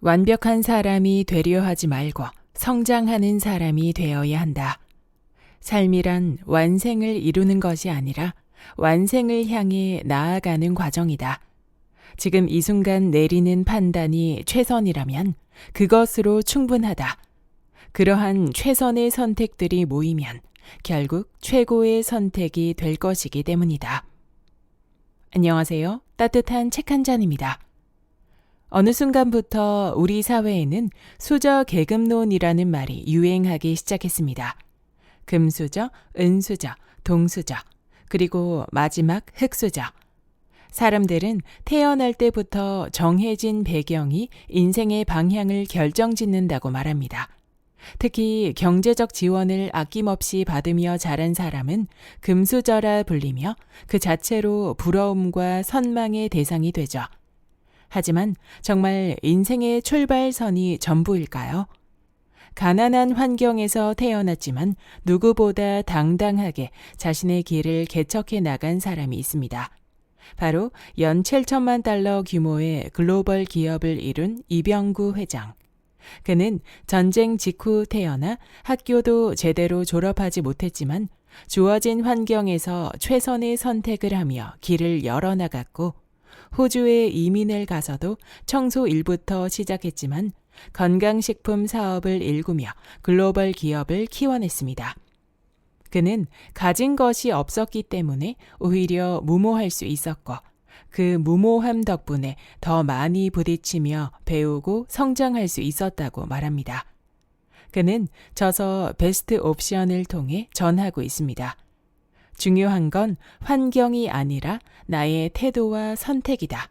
완벽한 사람이 되려 하지 말고 성장하는 사람이 되어야 한다. 삶이란 완생을 이루는 것이 아니라 완생을 향해 나아가는 과정이다. 지금 이 순간 내리는 판단이 최선이라면 그것으로 충분하다. 그러한 최선의 선택들이 모이면 결국 최고의 선택이 될 것이기 때문이다. 안녕하세요. 따뜻한 책 한 잔입니다. 어느 순간부터 우리 사회에는 수저 계급론이라는 말이 유행하기 시작했습니다. 금수저, 은수저, 동수저, 그리고 마지막 흑수저. 사람들은 태어날 때부터 정해진 배경이 인생의 방향을 결정짓는다고 말합니다. 특히 경제적 지원을 아낌없이 받으며 자란 사람은 금수저라 불리며 그 자체로 부러움과 선망의 대상이 되죠. 하지만 정말 인생의 출발선이 전부일까요? 가난한 환경에서 태어났지만 누구보다 당당하게 자신의 길을 개척해 나간 사람이 있습니다. 바로 연 7천만 달러 규모의 글로벌 기업을 이룬 이병구 회장. 그는 전쟁 직후 태어나 학교도 제대로 졸업하지 못했지만 주어진 환경에서 최선의 선택을 하며 길을 열어나갔고 호주에 이민을 가서도 청소 일부터 시작했지만 건강식품 사업을 일구며 글로벌 기업을 키워냈습니다. 그는 가진 것이 없었기 때문에 오히려 무모할 수 있었고 그 무모함 덕분에 더 많이 부딪히며 배우고 성장할 수 있었다고 말합니다. 그는 저서 베스트 옵션을 통해 전하고 있습니다. 중요한 건 환경이 아니라 나의 태도와 선택이다.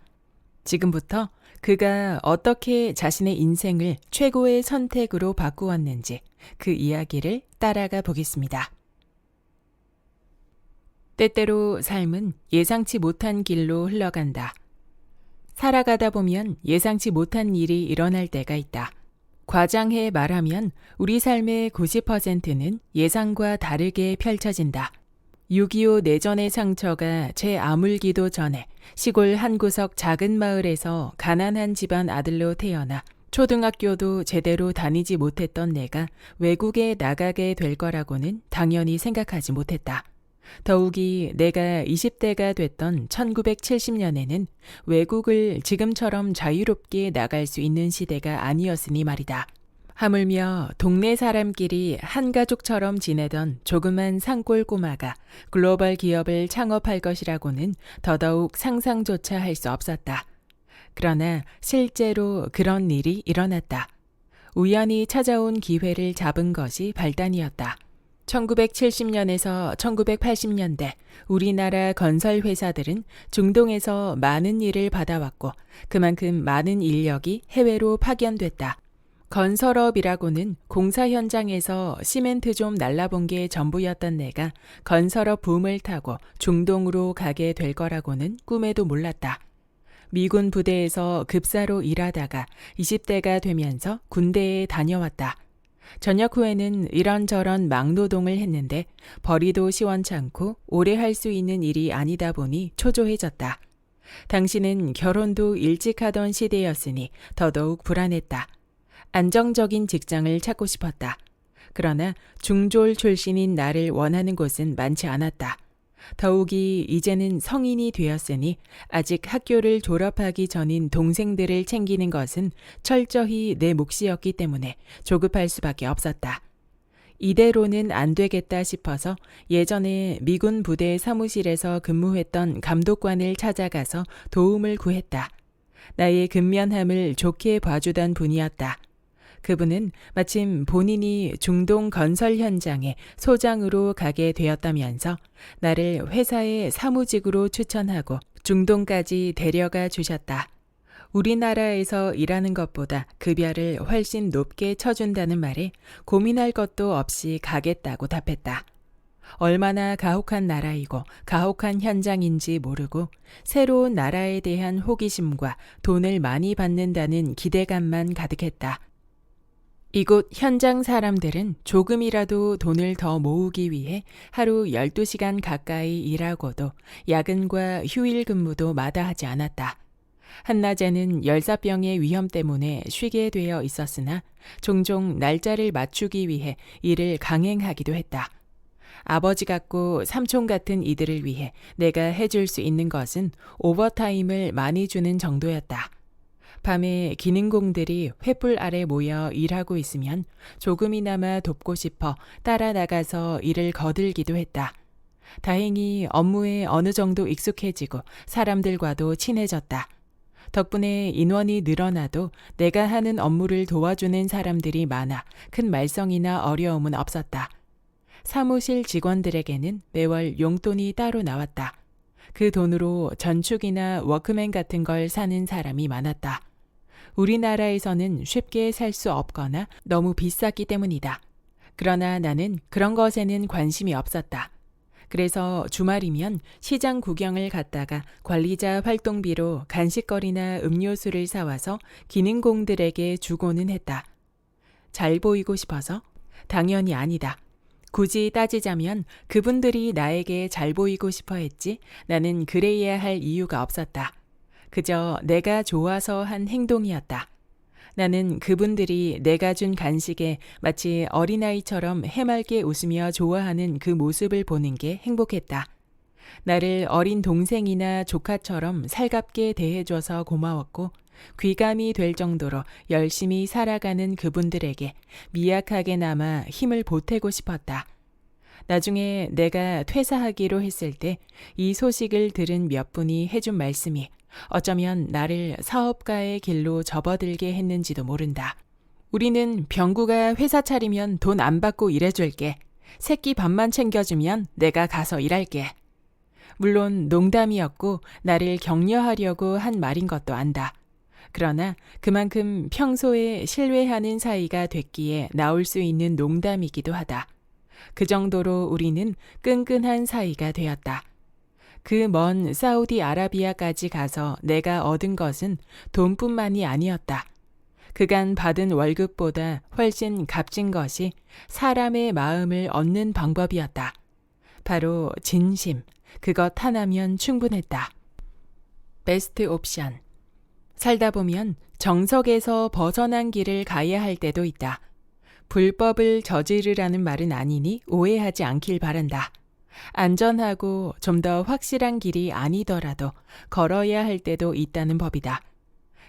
지금부터 그가 어떻게 자신의 인생을 최고의 선택으로 바꾸었는지 그 이야기를 따라가 보겠습니다. 때때로 삶은 예상치 못한 길로 흘러간다. 살아가다 보면 예상치 못한 일이 일어날 때가 있다. 과장해 말하면 우리 삶의 90%는 예상과 다르게 펼쳐진다. 6.25 내전의 상처가 제 아물기도 전에 시골 한 구석 작은 마을에서 가난한 집안 아들로 태어나 초등학교도 제대로 다니지 못했던 내가 외국에 나가게 될 거라고는 당연히 생각하지 못했다. 더욱이 내가 20대가 됐던 1970년에는 외국을 지금처럼 자유롭게 나갈 수 있는 시대가 아니었으니 말이다. 하물며 동네 사람끼리 한 가족처럼 지내던 조그만 산골 꼬마가 글로벌 기업을 창업할 것이라고는 더더욱 상상조차 할 수 없었다. 그러나 실제로 그런 일이 일어났다. 우연히 찾아온 기회를 잡은 것이 발단이었다. 1970년에서 1980년대 우리나라 건설 회사들은 중동에서 많은 일을 받아왔고 그만큼 많은 인력이 해외로 파견됐다. 건설업이라고는 공사 현장에서 시멘트 좀 날라본 게 전부였던 내가 건설업 붐을 타고 중동으로 가게 될 거라고는 꿈에도 몰랐다. 미군 부대에서 급사로 일하다가 20대가 되면서 군대에 다녀왔다. 전역 후에는 이런저런 막노동을 했는데 벌이도 시원찮고 오래 할 수 있는 일이 아니다 보니 초조해졌다. 당신은 결혼도 일찍 하던 시대였으니 더더욱 불안했다. 안정적인 직장을 찾고 싶었다. 그러나 중졸 출신인 나를 원하는 곳은 많지 않았다. 더욱이 이제는 성인이 되었으니 아직 학교를 졸업하기 전인 동생들을 챙기는 것은 철저히 내 몫이었기 때문에 조급할 수밖에 없었다. 이대로는 안 되겠다 싶어서 예전에 미군 부대 사무실에서 근무했던 감독관을 찾아가서 도움을 구했다. 나의 근면함을 좋게 봐주던 분이었다. 그분은 마침 본인이 중동 건설 현장에 소장으로 가게 되었다면서 나를 회사의 사무직으로 추천하고 중동까지 데려가 주셨다. 우리나라에서 일하는 것보다 급여를 훨씬 높게 쳐준다는 말에 고민할 것도 없이 가겠다고 답했다. 얼마나 가혹한 나라이고 가혹한 현장인지 모르고 새로운 나라에 대한 호기심과 돈을 많이 받는다는 기대감만 가득했다. 이곳 현장 사람들은 조금이라도 돈을 더 모으기 위해 하루 12시간 가까이 일하고도 야근과 휴일 근무도 마다하지 않았다. 한낮에는 열사병의 위험 때문에 쉬게 되어 있었으나 종종 날짜를 맞추기 위해 일을 강행하기도 했다. 아버지 같고 삼촌 같은 이들을 위해 내가 해줄 수 있는 것은 오버타임을 많이 주는 정도였다. 밤에 기능공들이 횃불 아래 모여 일하고 있으면 조금이나마 돕고 싶어 따라 나가서 일을 거들기도 했다. 다행히 업무에 어느 정도 익숙해지고 사람들과도 친해졌다. 덕분에 인원이 늘어나도 내가 하는 업무를 도와주는 사람들이 많아 큰 말썽이나 어려움은 없었다. 사무실 직원들에게는 매월 용돈이 따로 나왔다. 그 돈으로 전축이나 워크맨 같은 걸 사는 사람이 많았다. 우리나라에서는 쉽게 살 수 없거나 너무 비쌌기 때문이다. 그러나 나는 그런 것에는 관심이 없었다. 그래서 주말이면 시장 구경을 갔다가 관리자 활동비로 간식거리나 음료수를 사와서 기능공들에게 주고는 했다. 잘 보이고 싶어서? 당연히 아니다. 굳이 따지자면 그분들이 나에게 잘 보이고 싶어 했지 나는 그래야 할 이유가 없었다. 그저 내가 좋아서 한 행동이었다. 나는 그분들이 내가 준 간식에 마치 어린아이처럼 해맑게 웃으며 좋아하는 그 모습을 보는 게 행복했다. 나를 어린 동생이나 조카처럼 살갑게 대해줘서 고마웠고, 귀감이 될 정도로 열심히 살아가는 그분들에게 미약하게나마 힘을 보태고 싶었다. 나중에 내가 퇴사하기로 했을 때 이 소식을 들은 몇 분이 해준 말씀이 어쩌면 나를 사업가의 길로 접어들게 했는지도 모른다. 우리는 병구가 회사 차리면 돈 안 받고 일해줄게. 새끼 밥만 챙겨주면 내가 가서 일할게. 물론 농담이었고 나를 격려하려고 한 말인 것도 안다. 그러나 그만큼 평소에 신뢰하는 사이가 됐기에 나올 수 있는 농담이기도 하다. 그 정도로 우리는 끈끈한 사이가 되었다. 그 먼 사우디아라비아까지 가서 내가 얻은 것은 돈뿐만이 아니었다. 그간 받은 월급보다 훨씬 값진 것이 사람의 마음을 얻는 방법이었다. 바로 진심, 그것 하나면 충분했다. 베스트 옵션. 살다 보면 정석에서 벗어난 길을 가야 할 때도 있다. 불법을 저지르라는 말은 아니니 오해하지 않길 바란다. 안전하고 좀 더 확실한 길이 아니더라도 걸어야 할 때도 있다는 법이다.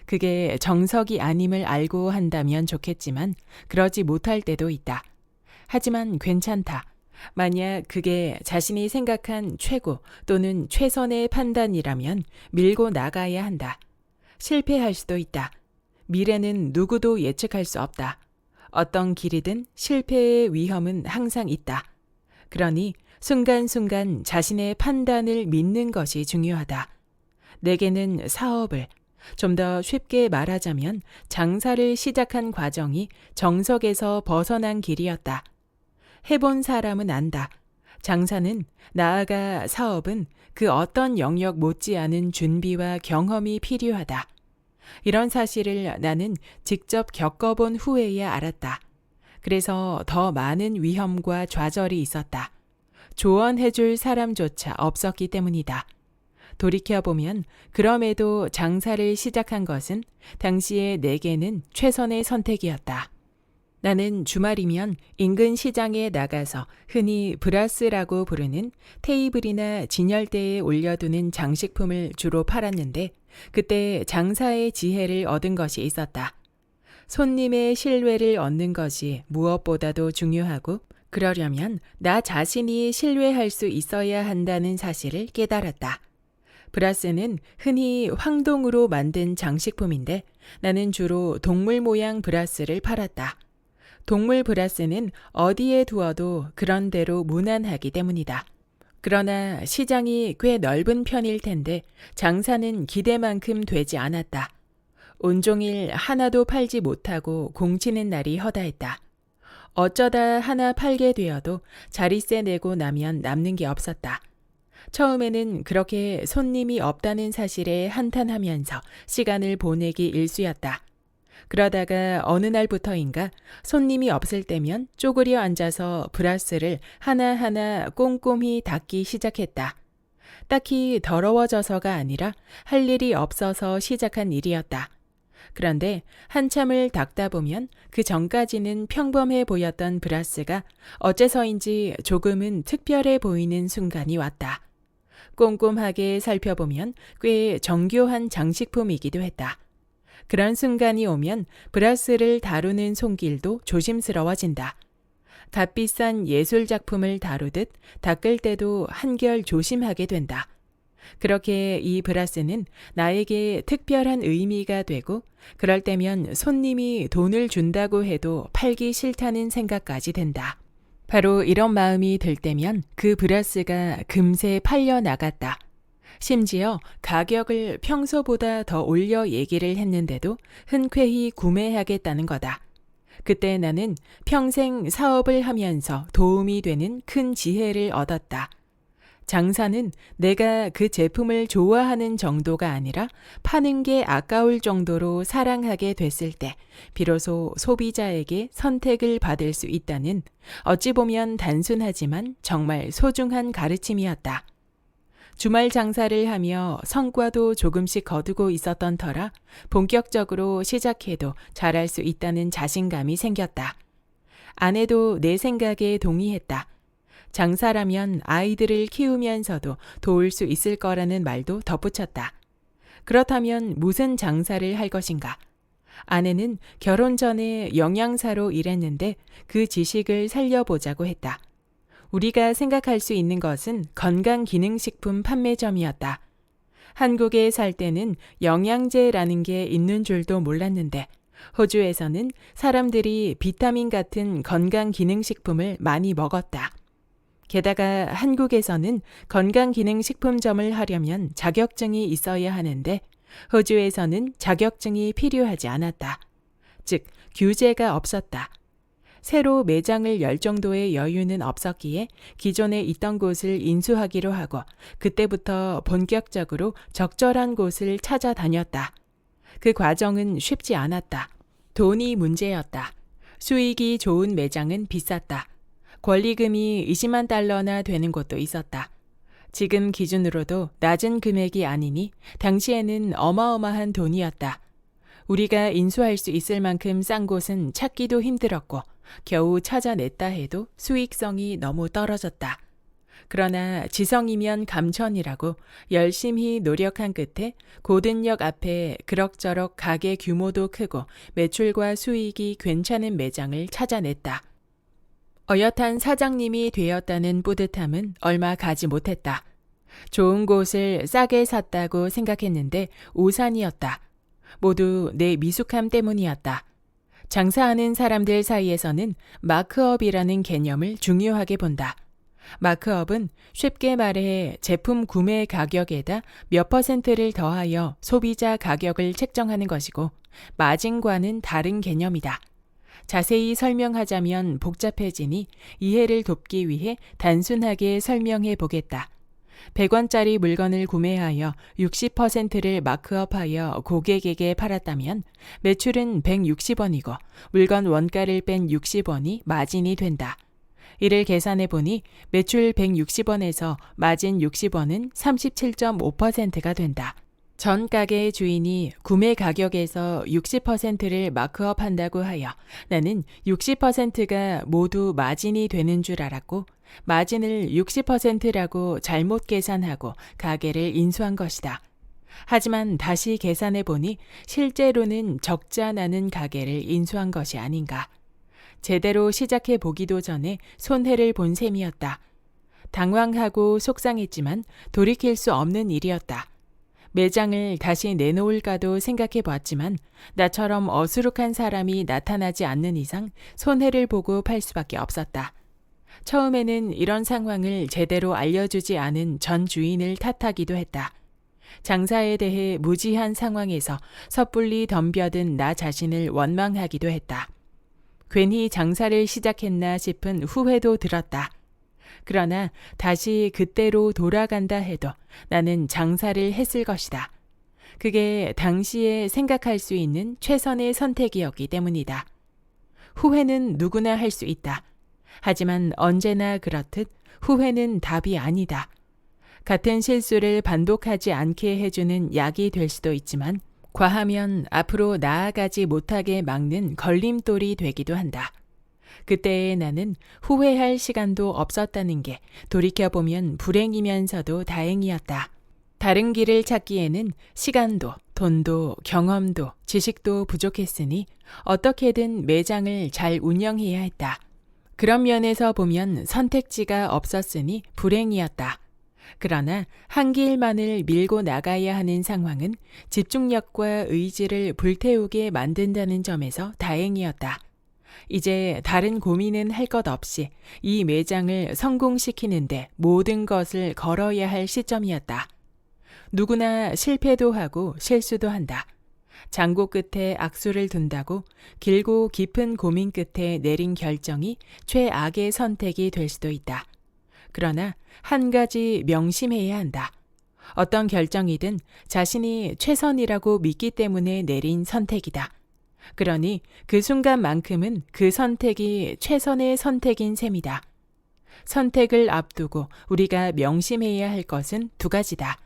그게 정석이 아님을 알고 한다면 좋겠지만 그러지 못할 때도 있다. 하지만 괜찮다. 만약 그게 자신이 생각한 최고 또는 최선의 판단이라면 밀고 나가야 한다. 실패할 수도 있다. 미래는 누구도 예측할 수 없다. 어떤 길이든 실패의 위험은 항상 있다. 그러니 순간순간 자신의 판단을 믿는 것이 중요하다. 내게는 사업을, 좀 더 쉽게 말하자면 장사를 시작한 과정이 정석에서 벗어난 길이었다. 해본 사람은 안다. 장사는 나아가 사업은 그 어떤 영역 못지않은 준비와 경험이 필요하다. 이런 사실을 나는 직접 겪어본 후에야 알았다. 그래서 더 많은 위험과 좌절이 있었다. 조언해줄 사람조차 없었기 때문이다. 돌이켜보면 그럼에도 장사를 시작한 것은 당시에 내게는 최선의 선택이었다. 나는 주말이면 인근 시장에 나가서 흔히 브라스라고 부르는 테이블이나 진열대에 올려두는 장식품을 주로 팔았는데 그때 장사의 지혜를 얻은 것이 있었다. 손님의 신뢰를 얻는 것이 무엇보다도 중요하고 그러려면 나 자신이 신뢰할 수 있어야 한다는 사실을 깨달았다. 브라스는 흔히 황동으로 만든 장식품인데 나는 주로 동물 모양 브라스를 팔았다. 동물 브라스는 어디에 두어도 그런대로 무난하기 때문이다. 그러나 시장이 꽤 넓은 편일 텐데 장사는 기대만큼 되지 않았다. 온종일 하나도 팔지 못하고 공치는 날이 허다했다. 어쩌다 하나 팔게 되어도 자리세 내고 나면 남는 게 없었다. 처음에는 그렇게 손님이 없다는 사실에 한탄하면서 시간을 보내기 일쑤였다. 그러다가 어느 날부터인가 손님이 없을 때면 쪼그려 앉아서 브라스를 하나하나 꼼꼼히 닦기 시작했다. 딱히 더러워져서가 아니라 할 일이 없어서 시작한 일이었다. 그런데 한참을 닦다 보면 그 전까지는 평범해 보였던 브라스가 어째서인지 조금은 특별해 보이는 순간이 왔다. 꼼꼼하게 살펴보면 꽤 정교한 장식품이기도 했다. 그런 순간이 오면 브라스를 다루는 손길도 조심스러워진다. 값비싼 예술 작품을 다루듯 닦을 때도 한결 조심하게 된다. 그렇게 이 브라스는 나에게 특별한 의미가 되고 그럴 때면 손님이 돈을 준다고 해도 팔기 싫다는 생각까지 든다. 바로 이런 마음이 들 때면 그 브라스가 금세 팔려 나갔다. 심지어 가격을 평소보다 더 올려 얘기를 했는데도 흔쾌히 구매하겠다는 거다. 그때 나는 평생 사업을 하면서 도움이 되는 큰 지혜를 얻었다. 장사는 내가 그 제품을 좋아하는 정도가 아니라 파는 게 아까울 정도로 사랑하게 됐을 때 비로소 소비자에게 선택을 받을 수 있다는 어찌 보면 단순하지만 정말 소중한 가르침이었다. 주말 장사를 하며 성과도 조금씩 거두고 있었던 터라 본격적으로 시작해도 잘할 수 있다는 자신감이 생겼다. 아내도 내 생각에 동의했다. 장사라면 아이들을 키우면서도 도울 수 있을 거라는 말도 덧붙였다. 그렇다면 무슨 장사를 할 것인가? 아내는 결혼 전에 영양사로 일했는데 그 지식을 살려보자고 했다. 우리가 생각할 수 있는 것은 건강기능식품 판매점이었다. 한국에 살 때는 영양제라는 게 있는 줄도 몰랐는데 호주에서는 사람들이 비타민 같은 건강기능식품을 많이 먹었다. 게다가 한국에서는 건강기능식품점을 하려면 자격증이 있어야 하는데 호주에서는 자격증이 필요하지 않았다. 즉, 규제가 없었다. 새로 매장을 열 정도의 여유는 없었기에 기존에 있던 곳을 인수하기로 하고 그때부터 본격적으로 적절한 곳을 찾아다녔다. 그 과정은 쉽지 않았다. 돈이 문제였다. 수익이 좋은 매장은 비쌌다. 권리금이 20만 달러나 되는 곳도 있었다. 지금 기준으로도 낮은 금액이 아니니 당시에는 어마어마한 돈이었다. 우리가 인수할 수 있을 만큼 싼 곳은 찾기도 힘들었고 겨우 찾아냈다 해도 수익성이 너무 떨어졌다. 그러나 지성이면 감천이라고 열심히 노력한 끝에 고든역 앞에 그럭저럭 가게 규모도 크고 매출과 수익이 괜찮은 매장을 찾아냈다. 어엿한 사장님이 되었다는 뿌듯함은 얼마 가지 못했다. 좋은 곳을 싸게 샀다고 생각했는데 오산이었다. 모두 내 미숙함 때문이었다. 장사하는 사람들 사이에서는 마크업이라는 개념을 중요하게 본다. 마크업은 쉽게 말해 제품 구매 가격에다 몇 퍼센트를 더하여 소비자 가격을 책정하는 것이고 마진과는 다른 개념이다. 자세히 설명하자면 복잡해지니 이해를 돕기 위해 단순하게 설명해 보겠다. 100원짜리 물건을 구매하여 60%를 마크업하여 고객에게 팔았다면 매출은 160원이고 물건 원가를 뺀 60원이 마진이 된다. 이를 계산해 보니 매출 160원에서 마진 60원은 37.5%가 된다. 전 가게의 주인이 구매 가격에서 60%를 마크업 한다고 하여 나는 60%가 모두 마진이 되는 줄 알았고 마진을 60%라고 잘못 계산하고 가게를 인수한 것이다. 하지만 다시 계산해 보니 실제로는 적자 나는 가게를 인수한 것이 아닌가. 제대로 시작해 보기도 전에 손해를 본 셈이었다. 당황하고 속상했지만 돌이킬 수 없는 일이었다. 매장을 다시 내놓을까도 생각해 보았지만 나처럼 어수룩한 사람이 나타나지 않는 이상 손해를 보고 팔 수밖에 없었다. 처음에는 이런 상황을 제대로 알려주지 않은 전 주인을 탓하기도 했다. 장사에 대해 무지한 상황에서 섣불리 덤벼든 나 자신을 원망하기도 했다. 괜히 장사를 시작했나 싶은 후회도 들었다. 그러나 다시 그때로 돌아간다 해도 나는 장사를 했을 것이다. 그게 당시에 생각할 수 있는 최선의 선택이었기 때문이다. 후회는 누구나 할 수 있다. 하지만 언제나 그렇듯 후회는 답이 아니다. 같은 실수를 반복하지 않게 해주는 약이 될 수도 있지만 과하면 앞으로 나아가지 못하게 막는 걸림돌이 되기도 한다. 그때의 나는 후회할 시간도 없었다는 게 돌이켜보면 불행이면서도 다행이었다. 다른 길을 찾기에는 시간도, 돈도, 경험도, 지식도 부족했으니 어떻게든 매장을 잘 운영해야 했다. 그런 면에서 보면 선택지가 없었으니 불행이었다. 그러나 한 길만을 밀고 나가야 하는 상황은 집중력과 의지를 불태우게 만든다는 점에서 다행이었다. 이제 다른 고민은 할 것 없이 이 매장을 성공시키는데 모든 것을 걸어야 할 시점이었다. 누구나 실패도 하고 실수도 한다. 장고 끝에 악수를 둔다고 길고 깊은 고민 끝에 내린 결정이 최악의 선택이 될 수도 있다. 그러나 한 가지 명심해야 한다. 어떤 결정이든 자신이 최선이라고 믿기 때문에 내린 선택이다. 그러니 그 순간만큼은 그 선택이 최선의 선택인 셈이다. 선택을 앞두고 우리가 명심해야 할 것은 두 가지다.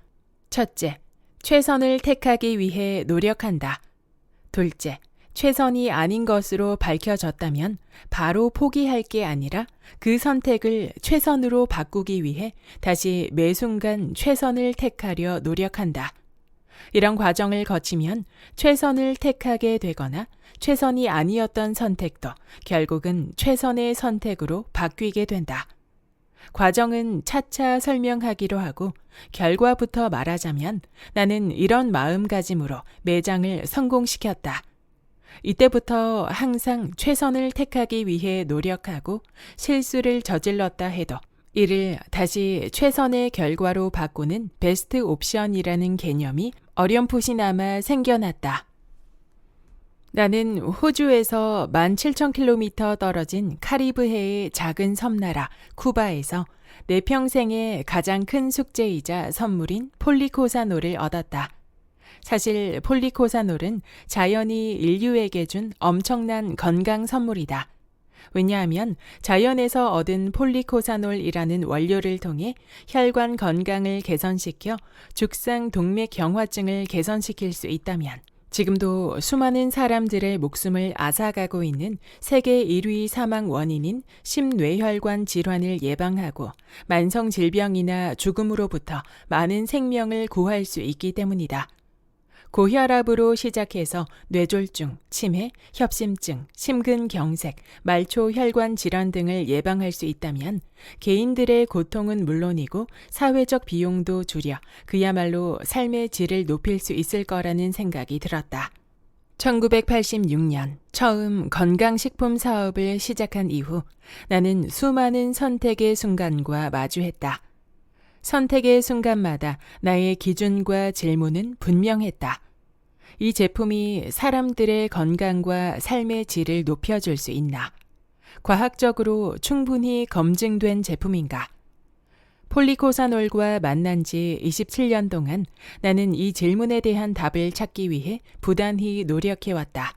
첫째, 최선을 택하기 위해 노력한다. 둘째, 최선이 아닌 것으로 밝혀졌다면 바로 포기할 게 아니라 그 선택을 최선으로 바꾸기 위해 다시 매 순간 최선을 택하려 노력한다. 이런 과정을 거치면 최선을 택하게 되거나 최선이 아니었던 선택도 결국은 최선의 선택으로 바뀌게 된다. 과정은 차차 설명하기로 하고 결과부터 말하자면 나는 이런 마음가짐으로 매장을 성공시켰다. 이때부터 항상 최선을 택하기 위해 노력하고 실수를 저질렀다 해도 이를 다시 최선의 결과로 바꾸는 베스트 옵션이라는 개념이 어렴풋이나마 생겨났다. 나는 호주에서 17,000km 떨어진 카리브해의 작은 섬나라 쿠바에서 내 평생의 가장 큰 숙제이자 선물인 폴리코사놀을 얻었다. 사실 폴리코사놀은 자연이 인류에게 준 엄청난 건강 선물이다. 왜냐하면 자연에서 얻은 폴리코사놀이라는 원료를 통해 혈관 건강을 개선시켜 죽상 동맥 경화증을 개선시킬 수 있다면 지금도 수많은 사람들의 목숨을 앗아가고 있는 세계 1위 사망 원인인 심뇌혈관 질환을 예방하고 만성 질병이나 죽음으로부터 많은 생명을 구할 수 있기 때문이다. 고혈압으로 시작해서 뇌졸중, 치매, 협심증, 심근경색, 말초혈관 질환 등을 예방할 수 있다면 개인들의 고통은 물론이고 사회적 비용도 줄여 그야말로 삶의 질을 높일 수 있을 거라는 생각이 들었다. 1986년 처음 건강식품 사업을 시작한 이후 나는 수많은 선택의 순간과 마주했다. 선택의 순간마다 나의 기준과 질문은 분명했다. 이 제품이 사람들의 건강과 삶의 질을 높여줄 수 있나? 과학적으로 충분히 검증된 제품인가? 폴리코사놀과 만난 지 27년 동안 나는 이 질문에 대한 답을 찾기 위해 부단히 노력해왔다.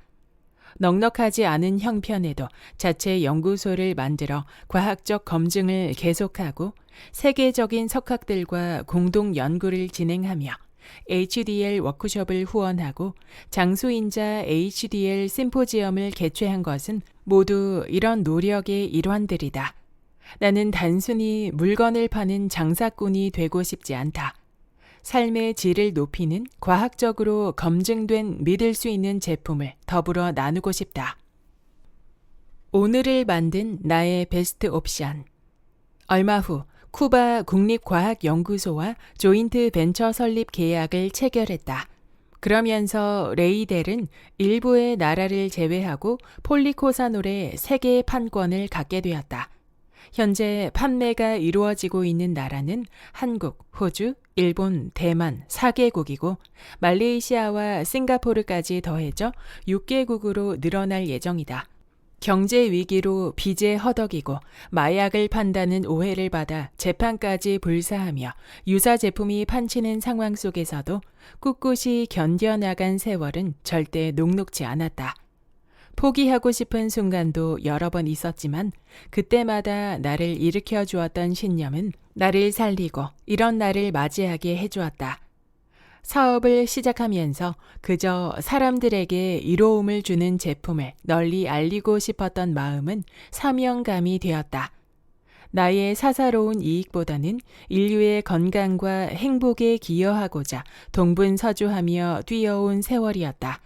넉넉하지 않은 형편에도 자체 연구소를 만들어 과학적 검증을 계속하고 세계적인 석학들과 공동 연구를 진행하며 HDL 워크숍을 후원하고 장수인자 HDL 심포지엄을 개최한 것은 모두 이런 노력의 일환들이다. 나는 단순히 물건을 파는 장사꾼이 되고 싶지 않다. 삶의 질을 높이는 과학적으로 검증된 믿을 수 있는 제품을 더불어 나누고 싶다. 오늘을 만든 나의 베스트 옵션. 얼마 후 쿠바 국립과학연구소와 조인트 벤처 설립 계약을 체결했다. 그러면서 레이델은 일부의 나라를 제외하고 폴리코사놀의 세계 판권을 갖게 되었다. 현재 판매가 이루어지고 있는 나라는 한국, 호주, 일본, 대만 4개국이고 말레이시아와 싱가포르까지 더해져 6개국으로 늘어날 예정이다. 경제 위기로 빚에 허덕이고 마약을 판다는 오해를 받아 재판까지 불사하며 유사 제품이 판치는 상황 속에서도 꿋꿋이 견뎌나간 세월은 절대 녹록지 않았다. 포기하고 싶은 순간도 여러 번 있었지만 그때마다 나를 일으켜 주었던 신념은 나를 살리고 이런 날을 맞이하게 해주었다. 사업을 시작하면서 그저 사람들에게 이로움을 주는 제품을 널리 알리고 싶었던 마음은 사명감이 되었다. 나의 사사로운 이익보다는 인류의 건강과 행복에 기여하고자 동분서주하며 뛰어온 세월이었다.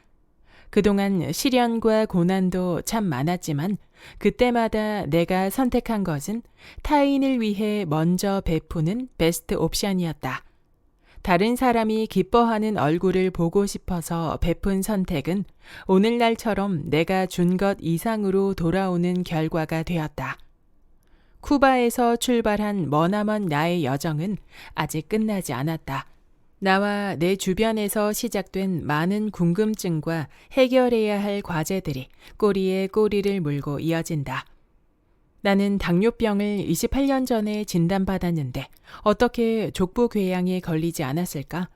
그동안 시련과 고난도 참 많았지만 그때마다 내가 선택한 것은 타인을 위해 먼저 베푸는 베스트 옵션이었다. 다른 사람이 기뻐하는 얼굴을 보고 싶어서 베푼 선택은 오늘날처럼 내가 준 것 이상으로 돌아오는 결과가 되었다. 쿠바에서 출발한 머나먼 나의 여정은 아직 끝나지 않았다. 나와 내 주변에서 시작된 많은 궁금증과 해결해야 할 과제들이 꼬리에 꼬리를 물고 이어진다. 나는 당뇨병을 28년 전에 진단받았는데 어떻게 족부 궤양에 걸리지 않았을까?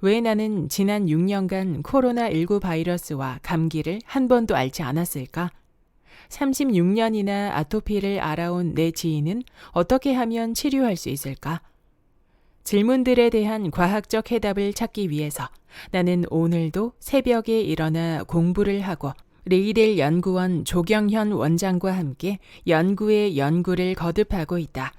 왜 나는 지난 6년간 코로나19 바이러스와 감기를 한 번도 앓지 않았을까? 36년이나 아토피를 알아온 내 지인은 어떻게 하면 치료할 수 있을까? 질문들에 대한 과학적 해답을 찾기 위해서 나는 오늘도 새벽에 일어나 공부를 하고 레이델 연구원 조경현 원장과 함께 연구의 연구를 거듭하고 있다.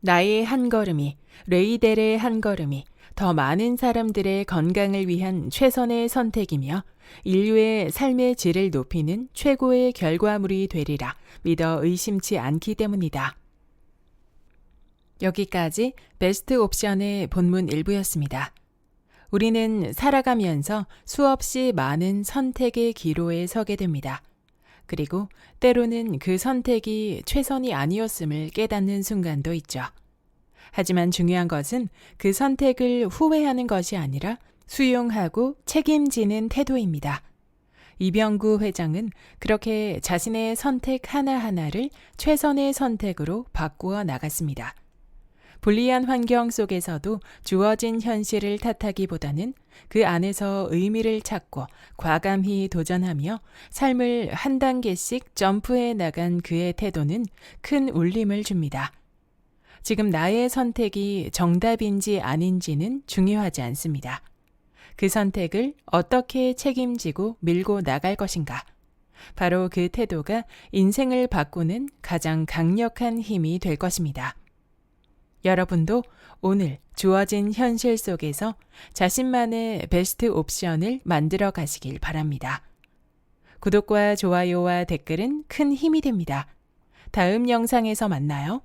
나의 한 걸음이, 레이델의 한 걸음이 더 많은 사람들의 건강을 위한 최선의 선택이며 인류의 삶의 질을 높이는 최고의 결과물이 되리라 믿어 의심치 않기 때문이다. 여기까지 베스트 옵션의 본문 일부였습니다. 우리는 살아가면서 수없이 많은 선택의 기로에 서게 됩니다. 그리고 때로는 그 선택이 최선이 아니었음을 깨닫는 순간도 있죠. 하지만 중요한 것은 그 선택을 후회하는 것이 아니라 수용하고 책임지는 태도입니다. 이병구 회장은 그렇게 자신의 선택 하나하나를 최선의 선택으로 바꾸어 나갔습니다. 불리한 환경 속에서도 주어진 현실을 탓하기보다는 그 안에서 의미를 찾고 과감히 도전하며 삶을 한 단계씩 점프해 나간 그의 태도는 큰 울림을 줍니다. 지금 나의 선택이 정답인지 아닌지는 중요하지 않습니다. 그 선택을 어떻게 책임지고 밀고 나갈 것인가. 바로 그 태도가 인생을 바꾸는 가장 강력한 힘이 될 것입니다. 여러분도 오늘 주어진 현실 속에서 자신만의 베스트 옵션을 만들어 가시길 바랍니다. 구독과 좋아요와 댓글은 큰 힘이 됩니다. 다음 영상에서 만나요.